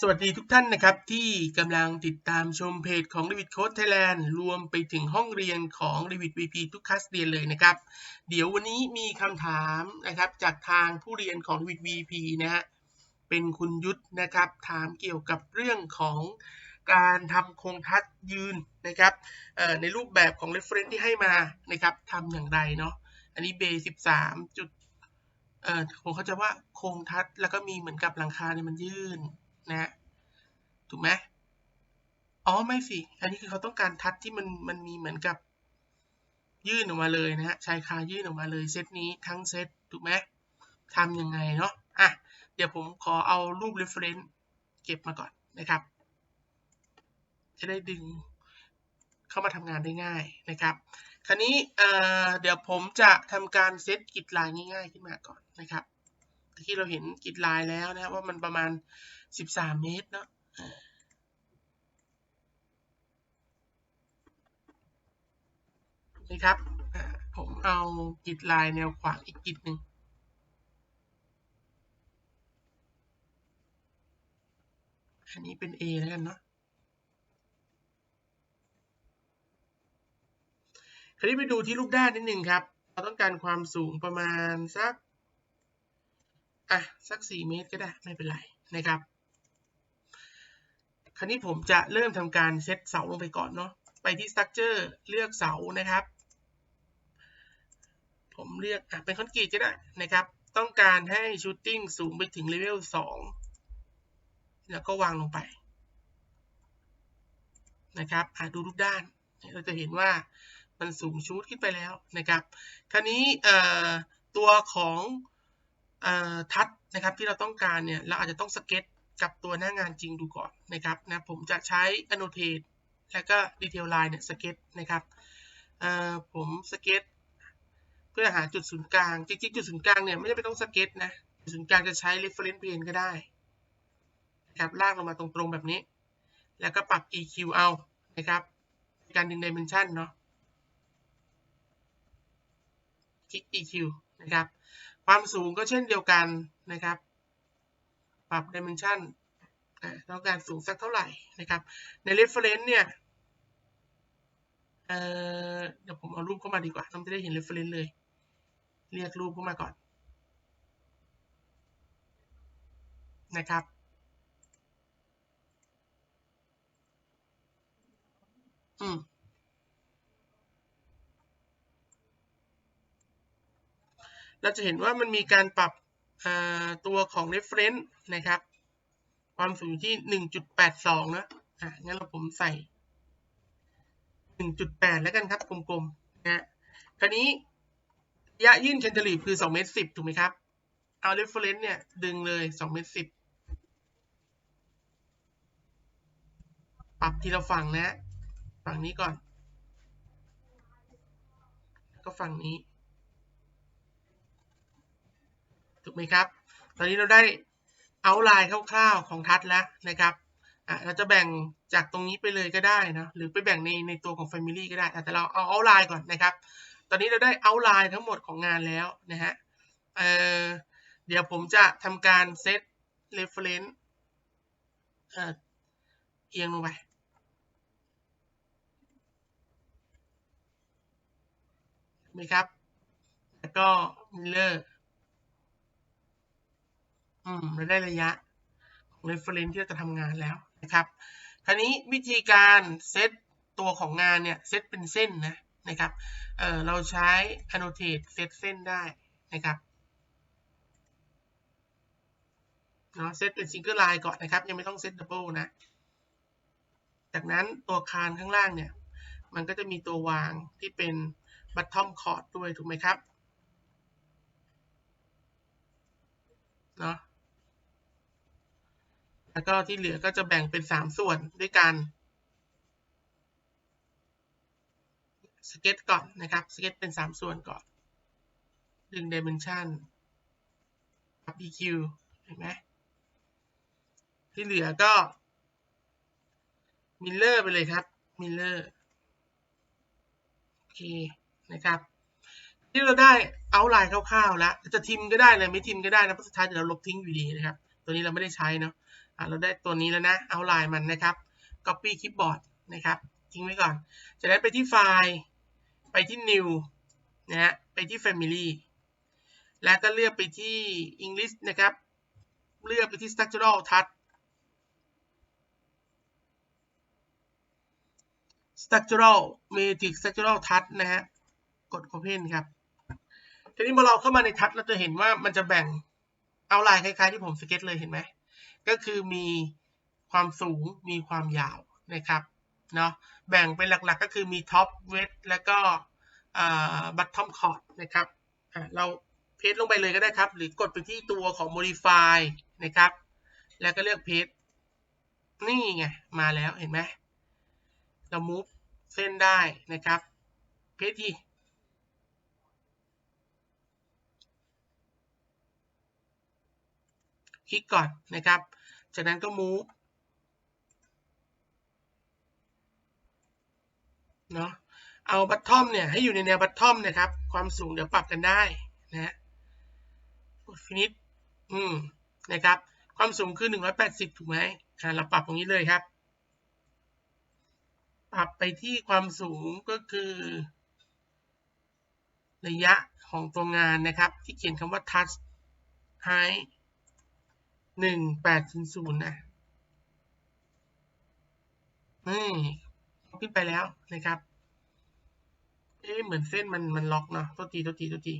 สวัสดีทุกท่านนะครับ ที่กำลังติดตามชมเพจของ Revit Code Thailand รวมไปถึงห้องเรียนของ Revit VP ทุกคลาสเรียนเลยนะครับ เดี๋ยววันนี้มีคำถามนะครับจากทางผู้เรียนของ Revit VP นะฮะเป็นคุณยุทธนะครับ ถามเกี่ยวกับเรื่องของการทำโครงทัศน์ยืนนะครับในรูปแบบของ reference ที่ให้มานะครับทำอย่างไรเนาะอันนี้เบสิบสามจุดผมเข้าใจว่าโครงทัศน์แล้วก็มีเหมือนกับหลังคาเนี่ยมันยื่น นะฮะถูกไหมอ๋อไม่สิ อันนี้คือเขาต้องการทัดที่มันมันมีเหมือนกับยื่นออกมาเลยนะฮะชายคายื่นออกมาเลยเซตนี้ทั้งเซตถูกไหมทำยังไงเนาะอะเดี๋ยวผมขอเอารูป reference เก็บมาก่อนนะครับ จะได้ดึงเข้ามาทำงานได้ง่ายนะครับ คราวนี้เเดี๋ยวผมจะทำการเซตกิจลายง่าย ๆ ขึ้นมาก่อนนะครับ ที่เราเห็นกิจลายแล้วนะครับว่ามันประมาณ 13 เมตรเนาะนี่ครับผมเอากิจลายแนวขวางอีกกิจหนึ่งอันนี้เป็น A แล้วกันเนาะคราวนี้ไปดูที่ลูกด้านนิดหนึ่งครับ เราต้องการความสูงประมาณสัก อะสัก 4 เมตรก็ได้ไม่เป็นไรนะครับ คราวนี้ผมจะเริ่มทำการเซตเสาลงไปก่อนเนาะไปที่ structure เลือกเสานะครับ ผมเลือกอะเป็นคอนกรีตจะได้นะครับ ต้องการให้ชูตติ้งสูงไปถึงเลเวล2แล้วก็วางลงไปนะครับอะดูทุกด้าน เราจะเห็นว่ามันสูงชูดขึ้นไปแล้วนะครับ คราวนี้ตัวของ ทัดนะครับที่เราต้องการเนี่ยเราอาจจะต้องสเก็ตกับตัวหน้างานจริงดูก่อนนะครับนะผมจะใช้ annotate แล้วก็ detail line เนี่ยสเก็ตนะครับผมสเก็ตเพื่อหาจุดศูนย์กลาง จริงๆจุดศูนย์กลางเนี่ยไม่จำเป็นต้องสเก็ตนะจุดศูนย์กลางจะใช้ reference plane ก็ได้นะครับลากลงมาตรงๆแบบนี้ แล้วก็ปรับ EQ เอานะครับการดึง dimension เนาะคลิก EQ นะครับ ความสูงก็เช่นเดียวกันนะครับ ปรับ dimension ต้องการสูงสักเท่าไหร่นะครับ ใน reference เนี่ยเเดี๋ยวผมเอารูปเข้ามาดีกว่าต้องจะได้เห็น reference เลย เรียกรูปเข้ามาก่อนนะครับอืม เราจะเห็นว่ามันมีการปรับตัวของ reference นะครับ ความสูงที่ 1.82 นะอะงั้นเราผมใส่ 1.8 แล้วกันครับกลมๆนะคราวนี้ระยะยื่นเชนเดลีฟคือ2เมตร10 ถูกไหมครับ เอา reference เนี่ย ดึงเลย2เมตร10 ปรับทีละฝั่งนะ ฝั่งนี้ก่อนก็ฝั่งนี้ ถูกไหมครับ ตอนนี้เราได้เอาไลน์คร่าวๆของทัดแล้วนะครับอะเราจะแบ่งจากตรงนี้ไปเลยก็ได้นะหรือไปแบ่งในในตัวของ Family ก็ได้ แต่เราเอาเอาไลน์ก่อนนะครับ ตอนนี้เราได้เอาไลน์ทั้งหมดของงานแล้วนะฮะเเดี๋ยวผมจะทำการเซต reference เอียงลงไปไหมครับ แล้วก็ mirror อื มเราได้ระยะของ reference ที่เราจะทำงานแล้วนะครับคราวนี้วิธีการเซตตัวของงานเนี่ยเซตเป็นเส้นนะนะครับเออเราใช้ annotate เซตเส้นได้นะครับเนาะเซตเป็น single line ก่อนนะครับ ยังไม่ต้องเซต double นะ จากนั้นตัวคานข้างล่างเนี่ย มันก็จะมีตัววางที่เป็น bottom chord ด้วย ถูกไหมครับ เนาะ แล้วก็ที่เหลือก็จะแบ่งเป็น 3 ส่วนด้วยกันสเก็ตก่อนนะครับสเก็ตเป็น 3 ส่วนก่อนดึง dimension ปรับ EQ เห็นไหมที่เหลือก็ mirror ไปเลยครับ mirror โอเคนะครับที่เราได้เอาไลน์คร่าวๆแล้วจะทิมก็ได้เลยไม่ทิมก็ได้นะเพราะสุดท้ายเดี๋ยวเราลบทิ้งอยู่ดีนะครับ ตัวนี้เราไม่ได้ใช้เนาะ เราได้ตัวนี้แล้วนะเอาไลน์มันนะครับ copy clipboard นะครับทิ้งไว้ก่อน จากนั้นไปที่ไฟล์ไปที่ new นะฮะไปที่ family แล้วก็เลือกไปที่ English นะครับ เลือกไปที่ structural touch structural matrix structural touch นะฮะกด open ครับทีนี้เมื่อเราเข้ามาในทัชเราจะเห็นว่ามันจะแบ่งเอาลายคล้ายๆที่ผมสเก็ตเลยเห็นไหม ก็คือมีความสูงมีความยาวนะครับเนาะแบ่งเป็นหลักๆก็คือมีท็อปเวทแล้วก็บัตทอมคอร์ดนะครับเราเพจลงไปเลยก็ได้ครับ หรือกดไปที่ตัวของ modify นะครับ แล้วก็เลือกเพจนี่ไง มาแล้วเห็นไหมเรา move เส้นได้นะครับเพจที่ ค ลิกก่อนนะครับ จากนั้นก็ move เนาะเอาบัตทอมเนี่ยให้อยู่ในแนวบัตทอมนะครับ ความสูงเดี๋ยวปรับกันได้นะกด finish อืมนะครับ ความสูงคือ 180 ถูกไหมอ่าเราปรับตรงนี้เลยครับ ปรับไปที่ความสูงก็คือ ระยะของตัวงานนะครับ ที่เขียนคำว่า touch height หนึ่งแปดถึงศูนย์นะนี่ขึ้นไปแล้วนะครับ เอ๊ะเหมือนเส้นมันมันล็อกเนาะตัวทีตัวทีตัวที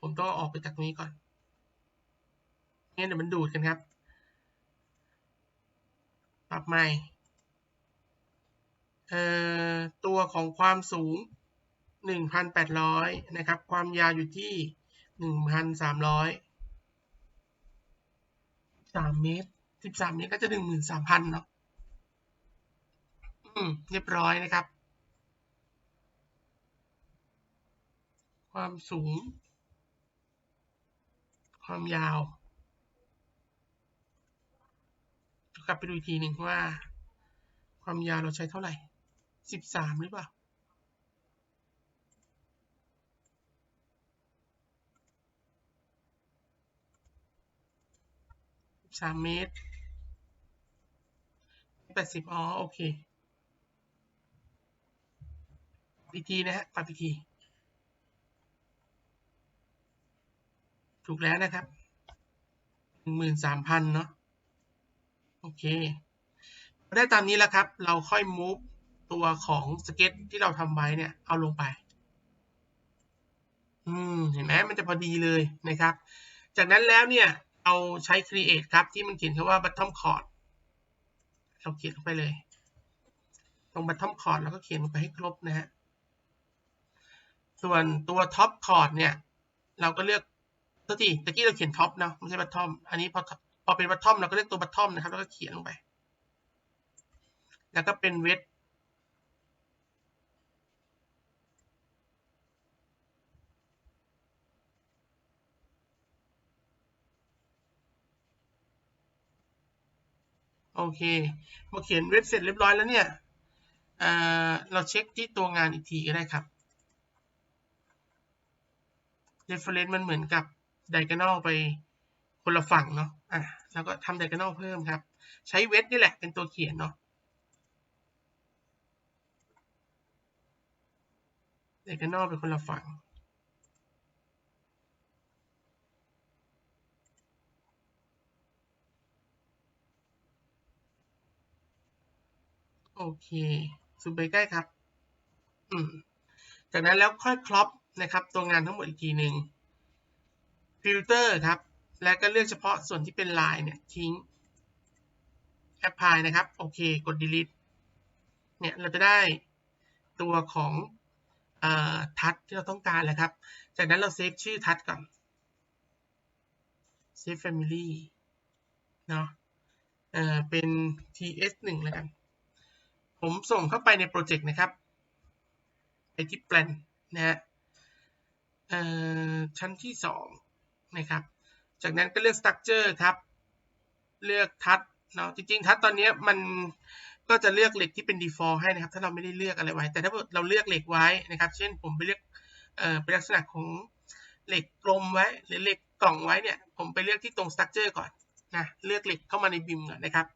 ผมต้องออกไปจากนี้ก่อนงั้นเดี๋ยวมันดูดกันครับ ปรับใหม่เอ่อตัวของความสูง 1,800 นะครับ ความยาวอยู่ที่ 1,300 สามเมตรสิบสามเมตรก็จะหนึ่งหมื่นสามพันเนาะอืมเรียบร้อยนะครับ ความสูง ความยาวกลับไปดูอีกทีหนึ่งว่า ความยาวเราใช้เท่าไหร่สิบสามหรือเปล่า สามเมตรแปดสิบอ๋อ โอเคอีกทีนะฮะปรับอีกที ถูกแล้วนะครับหนึ่งหมื่นสามพันเนาะ โอเค ได้ตามนี้แล้วครับ เราค่อย move ตัวของสเก็ตที่เราทำไว้เนี่ย เอาลงไป อืม เห็นไหมมันจะพอดีเลยนะครับ จากนั้นแล้วเนี่ย เอาใช้ create ครับ ที่มันเขียนคำว่า bottom chord เราเขียนลงไปเลย ตรง bottom chord เราก็เขียนลงไปให้ครบนะฮะ ส่วนตัว top chord เนี่ย เราก็เลือกตัวที่ตะกี้เราเขียน top เนาะไม่ใช่ bottom อันนี้พอพอเป็น bottom เราก็เลือกตัว bottom นะครับ แล้วก็เขียนลงไป แล้วก็เป็น width โอเคพอเขียนเว็บเสร็จเรียบร้อยแล้วเนี่ยเเราเช็คที่ตัวงานอีกทีก็ได้ครับ reference มันเหมือนกับ diagonal ไปคนละฝั่งเนาะอะแล้วก็ทำ diagonal เพิ่มครับ ใช้เวทนี่แหละเป็นตัวเขียนเนาะ diagonal ไปคนละฝั่ง โอเคซูมไปใกล้ครับ อืมจากนั้นแล้วค่อยครอปนะครับ ตัวงานทั้งหมดอีกทีหนึ่งฟิลเตอร์ครับ และก็เลือกเฉพาะส่วนที่เป็นลายเนี่ยทิ้งแอปพลายนะครับ โอเค กด delete เนี่ย เราจะได้ตัวของทัชที่เราต้องการแล้วครับ จากนั้นเราเซฟชื่อทัชก่อน เซฟ family เนาะเเป็น ts1 แล้วกัน ผมส่งเข้าไปในโปรเจกต์นะครับ ไปที่แปลนนะฮะชั้นที่ 2 นะครับ จากนั้นก็เลือก structure ครับ เลือกทัชเนาะจริงๆ ทัชตอนนี้มันก็จะเลือกเหล็กที่เป็น default ให้นะครับ ถ้าเราไม่ได้เลือกอะไรไว้ แต่ถ้าเราเลือกเหล็กไว้นะครับ เช่นผมไปเลือกเอ่อเป็นลักษณะของเหล็กกลมไว้ หรือเหล็กกล่องไว้เนี่ย ผมไปเลือกที่ตรง structure ก่อนนะเลือกเหล็กเข้ามาในบิมก่อนนะครับ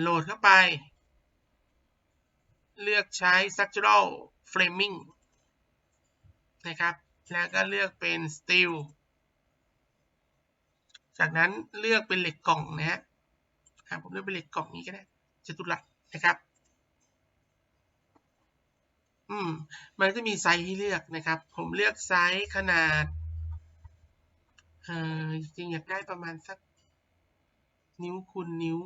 โหลดเข้าไป เลือกใช้ structural framing นะครับ แล้วก็เลือกเป็น steel จากนั้นเลือกเป็นเหล็กกล่องนะฮะผมเลือกเป็นเหล็กกล่องนี้ก็ได้จตุรัสนะครับ อืม มันจะมีไซส์ให้เลือกนะครับ ผมเลือกไซส์ขนาด เออจริงอยากได้ประมาณสัก นิ้วคูณนิ้ว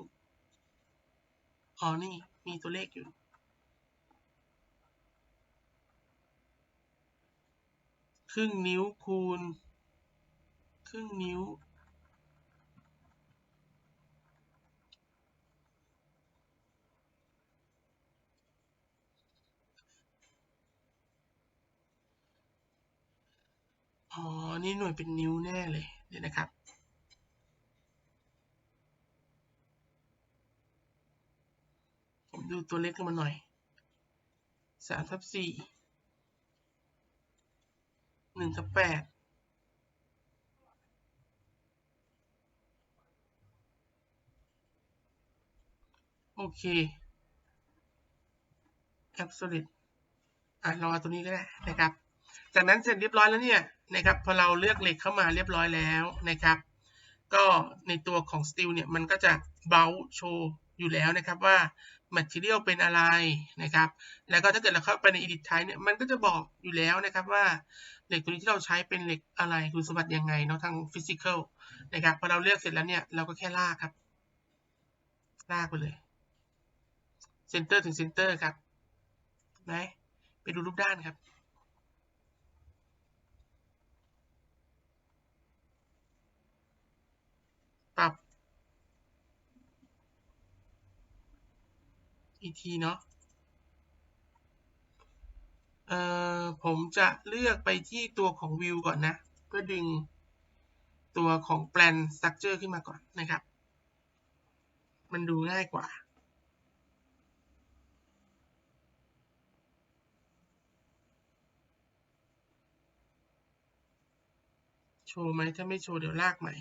อ๋อ นี่ มีตัวเลขอยู่ ครึ่งนิ้วคูณ ครึ่งนิ้ว อ๋อ นี่หน่วยเป็นนิ้วแน่เลยเดี๋ยวนะครับผมดูตัวเล็กลงมาหน่อยสามทับสี่ นึ่งทับแปดโอเค absolute อะลองเอาตัวนี้ก็ได้นะครับ จากนั้นเสร็จเรียบร้อยแล้วเนี่ยนะครับ พอเราเลือกเหล็กเข้ามาเรียบร้อยแล้วนะครับ ก็ในตัวของ steel เนี่ยมันก็จะเบลโชว์ อยู่แล้วนะครับว่า material เป็นอะไรนะครับ แล้วก็ถ้าเกิดเราเข้าไปใน edit type เนี่ยมันก็จะบอกอยู่แล้วนะครับว่าเหล็กตัวนี้ที่เราใช้เป็นเหล็กอะไรคุณสมบัติยังไงเนาะทาง physical นะครับพอเราเลือกเสร็จแล้วเนี่ยเราก็แค่ลากครับ ลากไปเลย center ถึง center ครับไหนไปดูรูปด้านครับปรับ อีกทีเนาะเอ่อผมจะเลือกไปที่ตัวของ view ก่อนนะเพื่อดึงตัวของ plan structure ขึ้นมาก่อนนะครับ มันดูง่ายกว่าโชว์ไหมถ้าไม่โชว์เดี๋ยวลากใหม่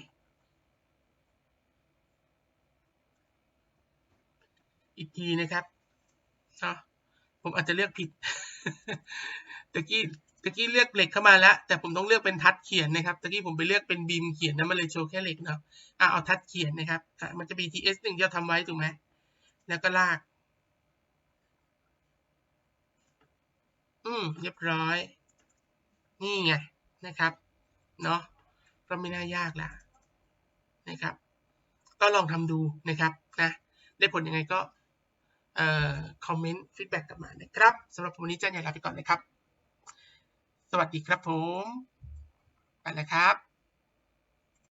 อีกทีนะครับเนาะผมอาจจะเลือกผิดตะกี้ตะกี้เลือกเหล็กเข้ามาแล้ว แต่ผมต้องเลือกเป็นทัดเขียนนะครับตะกี้ผมไปเลือกเป็นบีมเขียนนะมันเลยโชว์แค่เหล็กเนาะอะเอาทัดเขียนนะครับอะมันจะ BTS หนึ่งที่เราทำไว้ถูกไหมแล้วก็ลาก อืมเรียบร้อย นี่ไงนะครับเนาะก็ไม่น่ายากละนะครับ ก็ลองทำดูนะครับนะได้ผลยังไงก็ คอมเมนต์ฟีดแบ็กกลับมานะครับสำหรับวันนี้เจ้าใหญ่ลาไปก่อนนะครับ สวัสดีครับผม ไปแล้วครับ